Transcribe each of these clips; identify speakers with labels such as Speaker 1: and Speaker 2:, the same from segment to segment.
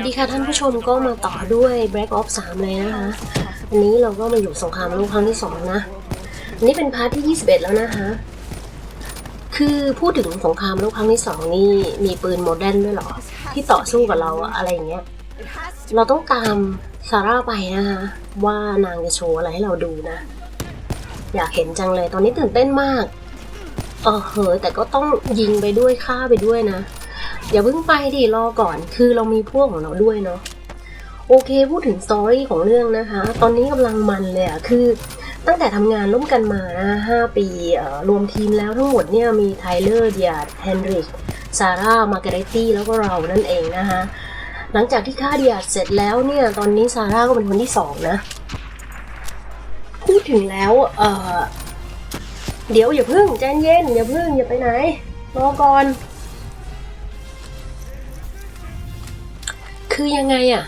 Speaker 1: วัสดีค่ะท่านผู้ชมก็มาต่อด้วย Black Ops 3 เลยนะคะ อันนี้เราก็มาอยู่สงครามโลกครั้งที่ 2 นะ อันนี้เป็นพาร์ทที่ 21 แล้วนะคะ คือพูดถึงสงครามโลกครั้งที่ 2 นี่มีปืนโมเดิร์นด้วยหรอ ที่ต่อสู้กับเราอะไรอย่างเงี้ย เราต้องตามซาร่าไปนะคะ ว่านางจะโชว์อะไรให้เราดูนะ อยากเห็นจังเลยตอนนี้ตื่นเต้นมากเออเหอแต่ก็ต้องยิงไปด้วยฆ่าไปด้วยนะ อย่าเพิ่งไปดิรอก่อน คือเรามีพวกของเราด้วยเนาะโอเคพูดถึงสตอรี่ของเรื่องนะคะ ตอนนี้กำลังมันเลยอะคือตั้งแต่ทำงานร่วมกันมานะห้าปีรวมทีมแล้วทั้งหมดเนี่ยมีไทเลอร์เดียร์เฮนริกซาร่ามาร์กเรตตี้แล้วก็เรานั่นเองนะคะหลังจากที่ฆ่าเดียร์เสร็จแล้วเนี่ย ตอนนี้ซาร่าก็เป็นคนที่สองนะ พูดถึงแล้วเออเดี๋ยวอย่าเพิ่งใจเย็นอย่าเพิ่งอย่าไปไหนรอก่อน คือยังไงอะ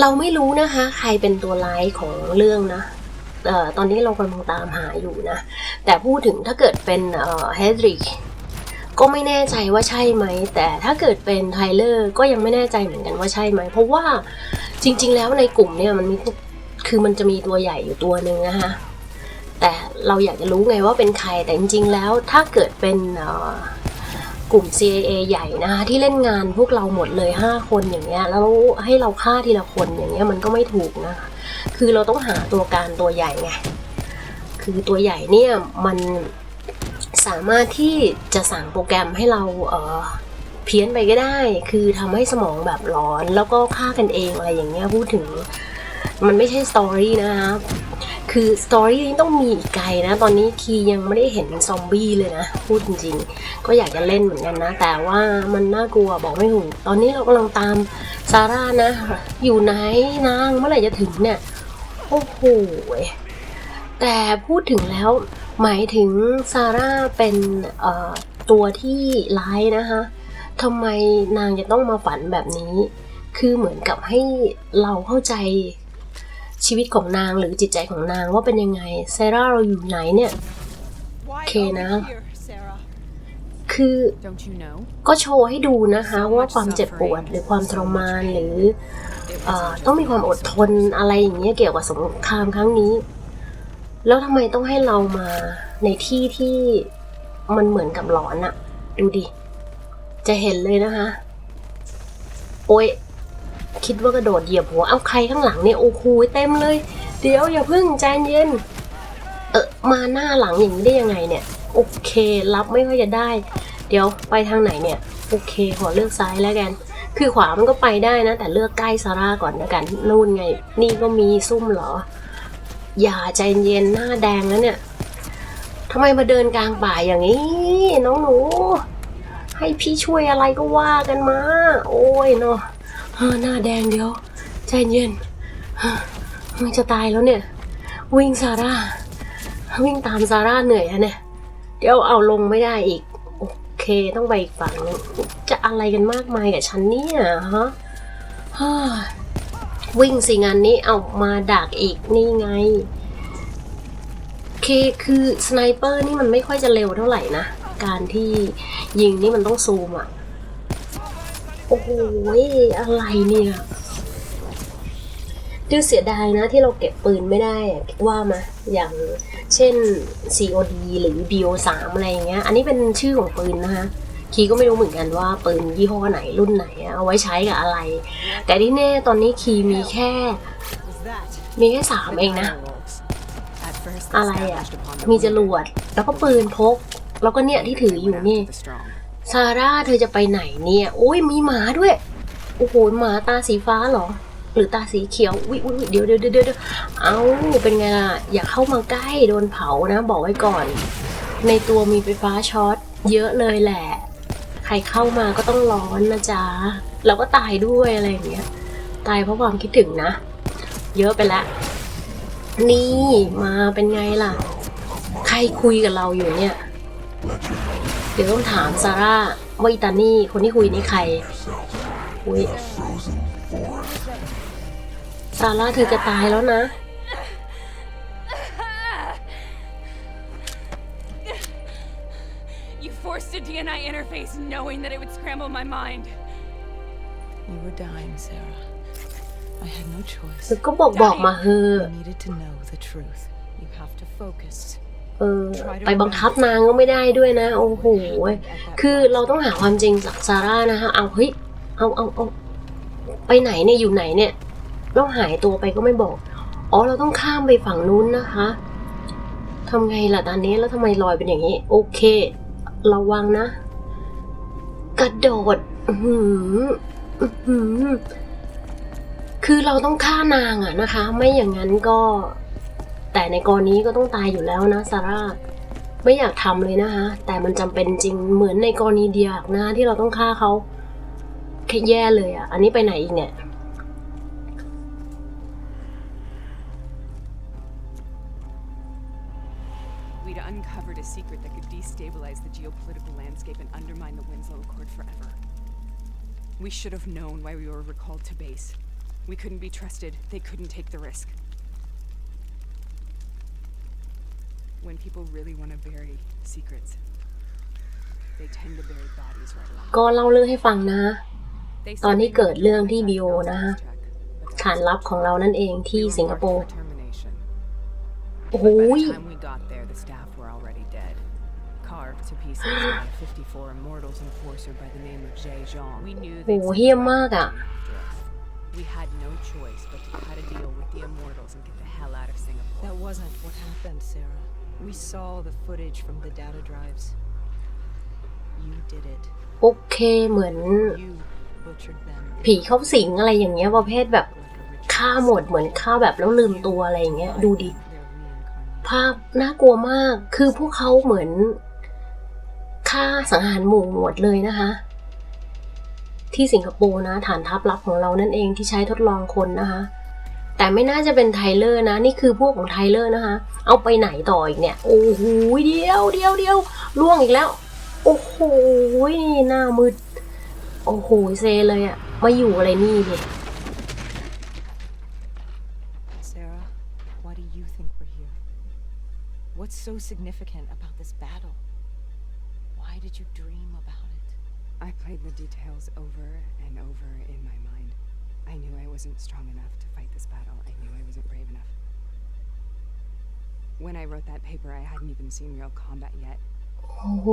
Speaker 1: เราไม่รู้นะคะ ใครเป็นตัวร้ายของเรื่องนะเอ่อตอนนี้เรากำลังตามหาอยู่นะ แต่พูดถึงถ้าเกิดเป็นเอ่อเฮดริกก็ไม่แน่ใจว่าใช่ไหม แต่ถ้าเกิดเป็นไทเลอร์ก็ยังไม่แน่ใจเหมือนกันว่าใช่ไหม เพราะว่าจริง ๆ แล้วในกลุ่มเนี่ยมันมีคือมันจะมีตัวใหญ่อยู่ตัวหนึ่งนะคะแต่เราอยากจะรู้ไงว่าเป็นใครแต่จริง ๆ แล้วถ้าเกิดเป็นเอ่อ กลุ่ม CIA ใหญ่นะคะที่เล่นงานพวกเราหมดเลย 5 คนอย่างเงี้ยแล้วให้เราฆ่าทีละคนอย่างเงี้ยมันก็ไม่ถูกนะคะคือเราต้องหาตัวการตัวใหญ่ไงคือตัวใหญ่เนี่ยมันสามารถที่จะสั่งโปรแกรมให้เราเออเพี้ยนไปก็ได้ คือทำให้สมองแบบร้อนแล้วก็ฆ่ากันเองอะไรอย่างเงี้ยพูดถึง มันไม่ใช่สตอรี่นะคะคือสตอรี่นี้ต้องมีอีกไกลนะ ตอนนี้คียังไม่ได้เห็นซอมบี้เลยนะ พูดจริงๆ ก็อยากจะเล่นเหมือนกันนะ แต่ว่ามันน่ากลัวบอกไม่ถูก ตอนนี้เรากำลังตามซาร่านะ อยู่ไหนนางเมื่อไหร่จะถึงเนี่ย โอ้โห แต่พูดถึงแล้วหมายถึงซาร่าเป็นตัวที่ร้ายนะคะทำไมนางจะต้องมาฝันแบบนี้ คือเหมือนกับให้เราเข้าใจ ชีวิตของนางหรือจิตใจของนางว่าเป็นยังไงซาร่าเราอยู่ไหนเนี่ย
Speaker 2: Why
Speaker 1: Okay,
Speaker 2: over
Speaker 1: now.
Speaker 2: here, Sarah?
Speaker 1: คือ
Speaker 3: Don't you know?
Speaker 1: ก็โชว์ให้ดูนะคะว่าความเจ็บปวดหรือความทรมานหรือ
Speaker 3: It
Speaker 1: เอ่อ
Speaker 3: was
Speaker 1: ต้องมีความอดทนอะไรอย่างเงี้ยเกี่ยวกับสงครามครั้งนี้ แล้วทำไมต้องให้เรามาในที่ที่มันเหมือนกับหลอนอะดูดิ จะเห็นเลยนะคะ โอ้ย คิดว่ากระโดดเหยียบหัวเอาใครข้างหลังเนี่ยโอ้โหเต็มเลย เดี๋ยวอย่าพิ่งใจเย็น เออมาหน้าหลังอย่างนี้ได้ยังไงเนี่ย โอเค รับไม่ค่อยจะได้ เดี๋ยวไปทางไหนเนี่ย โอเค ขอเลือกซ้ายแล้วกัน คือขวามันก็ไปได้นะ แต่เลือกใกล้ซาร่าก่อนแล้วกันนู่นไง นี่ก็มีซุ่มเหรอ อย่าใจเย็นหน้าแดงแล้วเนี่ยทำไมมาเดินกลางป่าอย่างนี้ น้องหนู ให้พี่ช่วยอะไรก็ว่ากันมา โอ้ยเนาะ หน้าแดงเดี๋ยว ใจเย็นฮ้อมันจะตายแล้วเนี่ย วิ่งซาร่า วิ่งตามซาร่าเหนื่อยอะเนี่ย เดี๋ยวเอาลงไม่ได้อีก โอเคต้องไปอีกฝั่งนึงจะอะไรกันมากมายกับฉันเนี่ยฮะฮ้ยวิ่งสิงานนี้เอามาดักอีกนี่ไงโอเคคือสไนเปอร์นี่มันไม่ค่อยจะเร็วเท่าไหร่นะ การที่ยิงนี่มันต้องซูมอะ โอ้โหอะไรเนี่ยดูเสียดายนะที่เราเก็บปืนไม่ได้อะคิดว่ามาอย่างเช่น COD หรือ BO3 อะไรอย่างเงี้ย อันนี้เป็นชื่อของปืนนะคะคีก็ไม่รู้เหมือนกันว่าปืนยี่ห้อไหนรุ่นไหนอะเอาไว้ใช้กับอะไร แต่ที่แน่ตอนนี้คีมีแค่
Speaker 2: Was that?
Speaker 1: มีแค่สามเองนะ
Speaker 3: At first,
Speaker 1: อะไรอะ
Speaker 3: established upon the
Speaker 1: มีจ
Speaker 3: word
Speaker 1: รวด แล้วก็ปืนพก แล้วก็เนี่ยที่ถืออยู่นี่
Speaker 3: the strong.
Speaker 1: ซาร่าเธอจะไปไหนเนี่ย โอ้ยมีหมาด้วย โอ้โหหมาตาสีฟ้าเหรอ หรือตาสีเขียววิวเดี๋ยวเดี๋ยวเดี๋ยวเดี๋ยวเอาเป็นไงล่ะ อย่าเข้ามาใกล้โดนเผานะ บอกไว้ก่อน ในตัวมีไฟฟ้าช็อตเยอะเลยแหละ ใครเข้ามาก็ต้องร้อนนะจ๊ะแล้วก็ตายด้วยอะไรอย่างเงี้ย ตายเพราะความคิดถึงนะ เยอะไปละ นี่มาเป็นไงล่ะ ใครคุยกับเราอยู่เนี่ย เดี๋ยวต้องถามซาร่าว่าอีตานี่คนที่คุยนี่ใครอุ้ยซาร่าเธอจะตายแล้วนะ
Speaker 2: You forced a DNI interface knowing that it would scramble my mind.
Speaker 3: You were dying, Sarah. I had no choice.
Speaker 1: ก็บอกบอกมาเฮอะ
Speaker 3: You needed to know the truth.
Speaker 2: You have to focus.
Speaker 1: เออไปบังคับนางก็ไม่ได้ด้วยนะ โอ้โหคือเราต้องหาความจริงจากซาร่านะคะเอาเฮ้ยเอาเอาเอาไปไหนเนี่ยอยู่ไหนเนี่ยเราหายตัวไปก็ไม่บอก อ๋อเราต้องข้ามไปฝั่งนู้นนะคะทำไงล่ะตอนนี้แล้วทำไมลอยเป็นอย่างนี้ โอเคระวังนะ กระโดดอื้อหืออื้อหือคือเราต้องฆ่านางอะนะคะ ไม่อย่างนั้นก็ แต่ในกรณีก็ต้องตายอยู่แล้วนะซาร่าไม่อยากทำเลยนะคะ แต่มันจำเป็นจริงเหมือนในกรณีเดียกนะที่เราต้องฆ่าเขาแค่แย่เลยอะ่ะ อันนี้ไปไหนอีกเนี่ย
Speaker 4: We should have known why we were recalled to base. We couldn't be trusted. They couldn't take the risk. When people really want to bury secrets, they tend to bury bodies right along.
Speaker 1: ก็เล่าเรื่องให้ฟังนะ
Speaker 4: They
Speaker 1: ตอน
Speaker 4: said
Speaker 1: นี้
Speaker 4: they
Speaker 1: เกิด
Speaker 4: would
Speaker 1: เรื่องที่
Speaker 4: contact
Speaker 1: บิโอ
Speaker 4: Delta
Speaker 1: นะคะ
Speaker 4: to check, but that
Speaker 1: ฐานลับของเรานั่นเองที่
Speaker 4: We were
Speaker 1: สิงคโป
Speaker 4: marked
Speaker 1: ร์
Speaker 4: for termination.
Speaker 1: โอ้โห
Speaker 4: By the time we got there, the staff were already dead. Carved to pieces by a 54 Immortals enforcer by the name of Jay Zhang. We knew
Speaker 1: โอ้
Speaker 4: they'd
Speaker 1: โห
Speaker 4: send
Speaker 1: เฮี้ยม
Speaker 4: a
Speaker 1: มากอะ
Speaker 4: weapon after us. We had no choice but to cut a deal with the Immortals and get the hell out of Singapore.
Speaker 2: That wasn't what happened, Sarah. We saw the footage from the data drives. You did it.
Speaker 1: โอเคเหมือน
Speaker 2: You butchered them.
Speaker 1: ผีเข้าสิงอะไรอย่างเงี้ยประเภทแบบ
Speaker 2: like a ritual.
Speaker 1: ฆ่าหมดเหมือนฆ่าแบบแล้วลืมตัวอะไรอย่างเงี้ย ดูดิ
Speaker 2: Their reincarnation.
Speaker 1: ภาพน่ากลัวมาก คือพวกเขาเหมือนฆ่าสังหารหมู่หมดเลยนะคะ ที่สิงคโปร์นะ ฐานทัพลับของเรานั่นเองที่ใช้ทดลองคนนะคะ แต่ไม่น่าจะเป็นไทเลอร์นะ นี่คือพวกของไทเลอร์นะคะ เอาไปไหนต่ออีกเนี่ย โอ้โหเดียวเดียวเดียวล่วงอีกแล้ว โอ้โหนี่หน้ามืด โอ้โหเซเลยอะมาอยู่อะไรนี่เนี่ย
Speaker 2: Sarah, why do you think we're here? What's so significant about this battle? Why did you dream about it?
Speaker 4: I played the details over and over in my mind. I knew I wasn't strong enough to fight this battle. I knew I wasn't brave enough. When I wrote that paper, I hadn't even seen real combat yet.
Speaker 1: โอ้โห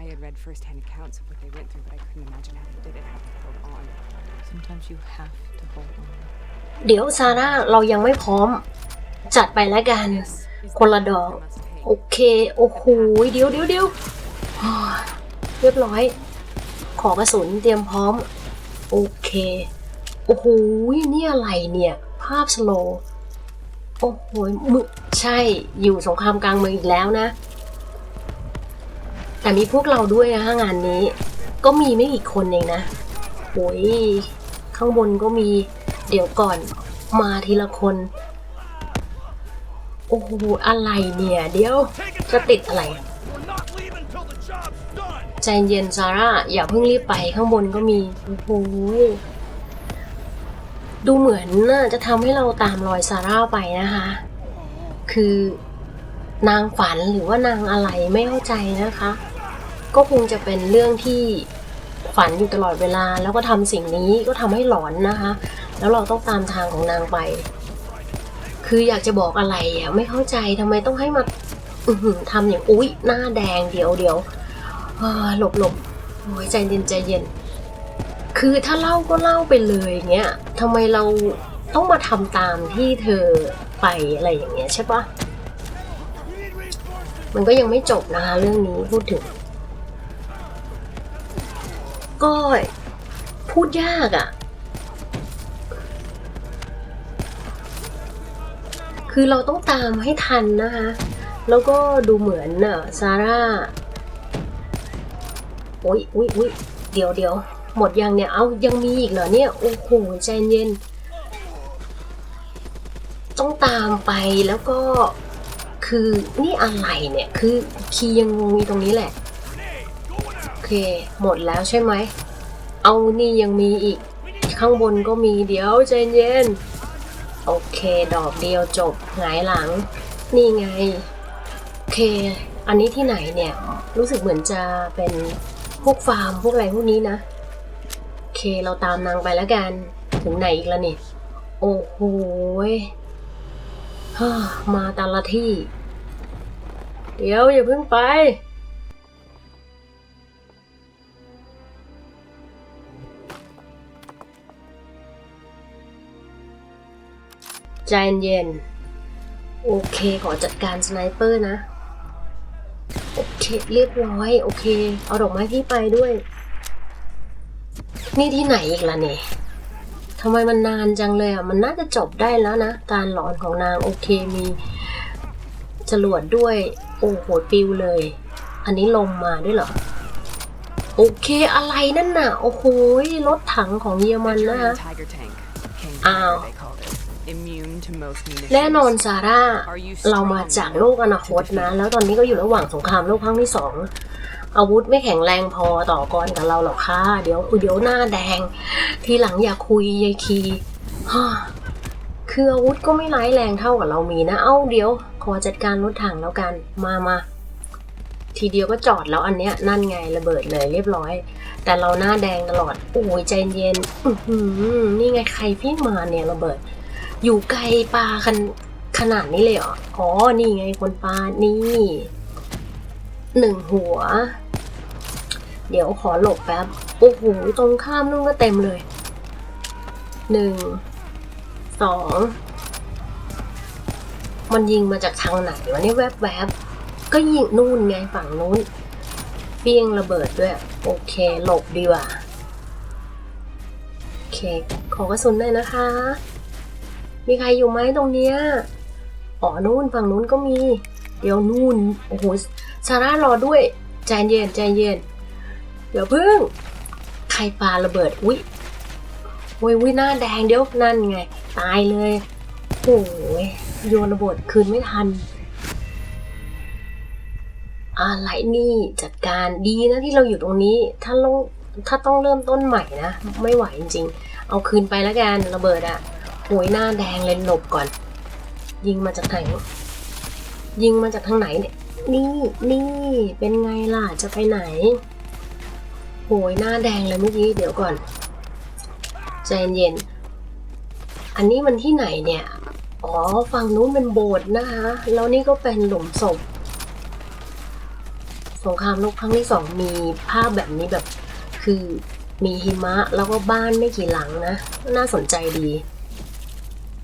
Speaker 4: I had read firsthand accounts of what they went through, but I couldn't imagine how they did it, how they held on.
Speaker 2: Sometimes you have to hold on.
Speaker 1: เดี๋ยวซาร่าเรายังไม่พร้อม จัดไปแล้วกัน
Speaker 4: This is
Speaker 1: คนละ
Speaker 4: the
Speaker 1: ดอก
Speaker 4: path I must take.
Speaker 1: โอเค โอ้โหเดี๋ยวเดี๋ยวเดี๋ยวอ่าเรียบร้อย ขอกระสุนเตรียมพร้อม โอเค โอ้โหนี่อะไรเนี่ย ภาพสโลว์โอ้โหมึใช่อยู่สงครามกลางเมืองอีกแล้วนะ แต่มีพวกเราด้วยนะงานนี้ ก็มีไม่กี่คนเองนะโอ้ยข้างบนก็มีเดี๋ยวก่อนมาทีละคน โอ้โหอะไรเนี่ย เดี๋ยวจะติดอะไร ใจเย็นซาร่าอย่าเพิ่งรีบไปข้างบนก็มี โอ้โห ดูเหมือนน่าจะทำให้เราตามรอยซาร่าไปนะคะ คือนางฝันหรือว่านางอะไรไม่เข้าใจนะคะ ก็คงจะเป็นเรื่องที่ฝันอยู่ตลอดเวลา แล้วก็ทำสิ่งนี้ก็ทำให้หลอนนะคะ แล้วเราต้องตามทางของนางไป คืออยากจะบอกอะไรอะไม่เข้าใจทำไมต้องให้มาทำอย่างอุ๊ยหน้าแดงเดี๋ยวเดี๋ยวหลบหลบโอ้ยใจเย็นใจเย็น คือถ้าเล่าก็เล่าไปเลยอย่างเงี้ยทำไมเราต้องมาทำตามที่เธอไปอะไรอย่างเงี้ยใช่ปะมันก็ยังไม่จบนะคะเรื่องนี้พูดถึง ก็พูดยากอะ่ะ คือเราต้องตามให้ทันนะคะ แล้วก็ดูเหมือนน่ะซาร่า โอ๊ยอุ๊ยอุ๊ยเดี๋ยวเดี๋ยว หมดยังเนี่ย เอายังมีอีกเหรอเนี่ย โอ้โหใจเย็น ต้องตามไปแล้วก็คือนี่อะไรเนี่ย คือคีย์ยังงงอยู่ตรงนี้แหละ โอเค หมดแล้วใช่ไหม เอานี่ยังมีอีก ข้างบนก็มีเดี๋ยวใจเย็น โอเค ดอกเดียวจบหงายหลัง นี่ไง โอเค อันนี้ที่ไหนเนี่ย รู้สึกเหมือนจะเป็นพวกฟาร์มพวกอะไรพวกนี้นะ เคเราตามนางไปแล้วกัน ถึงไหนอีกแล้วนี่โอ้โหมาแต่ละที่ เดี๋ยวอย่าเพิ่งไป ใจเย็น โอเคขอจัดการสไนเปอร์นะ โอเค เรียบร้อย โอเค เอาดอกไม้พี่ไปด้วย นี่ที่ไหนอีกล่ะเนี่ยทำไมมันนานจังเลยอะ มันน่าจะจบได้แล้วนะ การหลอนของนางโอเคมีจรวดด้วย โอ้โหปิวเลย อันนี้ลมมาด้วยเหรอ โอเคอะไรนั่นน่ะ โอ้โหรถถังของเยอรมันนะคะ
Speaker 4: Veteran Tiger tank. King
Speaker 1: Ow.
Speaker 4: Tiger, they called it. Immune to most munitions.
Speaker 1: แน่นอนซาร่า เรามาจากโลกอนาคตนะ แล้วตอนนี้ก็อยู่ระหว่างสงครามโลกครั้งที่สอง อาวุธไม่แข็งแรงพอต่อกรกับเราหรอกค่ะ เดี๋ยวเดี๋ยวหน้าแดง ทีหลังอย่าคุยยายคีฮ่าคืออาวุธก็ไม่ร้ายแรงเท่ากับเรามีนะ เอ้าเดี๋ยว ขอจัดการรถถังแล้วกัน มามา ทีเดียวก็จอดแล้วอันเนี้ยนั่นไงระเบิดเลยเรียบร้อย แต่เราหน้าแดงตลอด โอ้ยใจเย็นนี่ไงใครพี่มาเนี่ยระเบิด อยู่ไกลปลาขนขนาดนี้เลยเหรอ อ๋อ นี่ไงคนปลานี่หนึ่งหัว เดี๋ยวขอหลบแป๊บ โอ้โห ตรงข้ามนู่นก็เต็มเลย หนึ่ง สอง มันยิงมาจากทางไหนวะนี่แวบแวบๆก็ยิงนู่นไงฝั่งนู้นเปี้ยงระเบิดด้วย โอเค หลบดีกว่า โอเค ขอกระสุนหน่อยนะคะ มีใครอยู่ไหมตรงเนี้ยอ๋อนู่นฝั่งนู้นก็มี เดี๋ยวนู่น โอ้โหซาร่ารอด้วย ใจเย็นใจเย็น เดี๋ยวพึ่ง ใครปาระเบิด อุ๊ยโอ้ยวิหน้าแดงเดี๋ยวนั่นไง ตายเลย โอ้ยโยนระเบิดคืนไม่ทัน อะไรนี่จัดการดีนะที่เราอยู่ตรงนี้ ถ้าลงถ้าต้องเริ่มต้นใหม่นะ ไม่ไหวจริง ๆ เอาคืนไปแล้วกันระเบิดอะโอยหน้าแดงเลยหลบก่อน ยิงมาจากไหนยิงมาจากทางไหนเนี่ยนี่นี่เป็นไงล่ะจะไปไหน โหยหน้าแดงเลยเมื่อกี้เดี๋ยวก่อนใจเย็น อันนี้มันที่ไหนเนี่ย อ๋อฝั่งนู้นเป็นโบสถ์นะคะ แล้วนี่ก็เป็นหลุมศพ สงครามโลกครั้งที่สองมีภาพแบบนี้แบบ คือมีหิมะแล้วก็บ้านไม่กี่หลังนะ น่าสนใจดี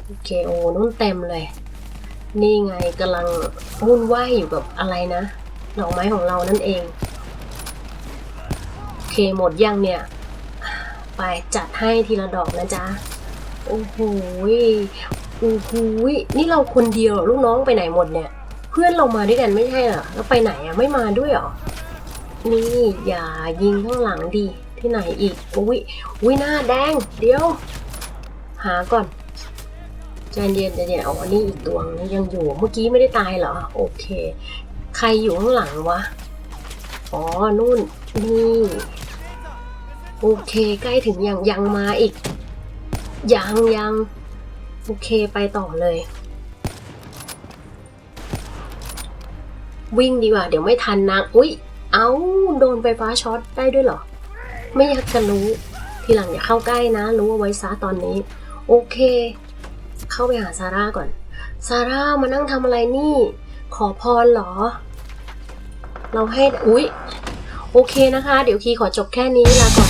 Speaker 1: โอเคโอ้นุ่นเต็มเลย นี่ไงกำลังวุ่นวายอยู่กับอะไรนะดอกไม้ของเรานั่นเอง หมดยังเนี่ย ไปจัดให้ทีละดอกนะจ๊ะ โอ้โหยโอ้โหยนี่เราคนเดียวหรอลูกน้องไปไหนหมดเนี่ย เพื่อนเรามาด้วยกันไม่ใช่เหรอ แล้วไปไหนอะไม่มาด้วยหรอ นี่อย่ายิงข้างหลังดิที่ไหนอีกอุ้ยอุ้ยหน้าแดง เดี๋ยว หาก่อนใจเย็นใจเย็นเอาอันนี้อีกดวงนึงยังอยู่ เมื่อกี้ไม่ได้ตายเหรอ โอเค ใครอยู่ข้างหลังวะ อ๋อ นู่น นี่ โอเค ใกล้ถึงยังยังมาอีก ยังยังโอเคไปต่อเลย วิ่งดีกว่า เดี๋ยวไม่ทันนะอุ๊ย เอาโดนไฟฟ้าช็อตได้ด้วยเหรอ ไม่อยากจะรู้ ทีหลังอย่าเข้าใกล้นะ รู้เอาไว้ซะตอนนี้ โอเค เข้าไปหาซาร่าก่อน ซาร่ามานั่งทำอะไรนี่ ขอพรเหรอ เราให้ อุ๊ยโอเคนะคะ เดี๋ยวคีขอจบแค่นี้ลาก่อน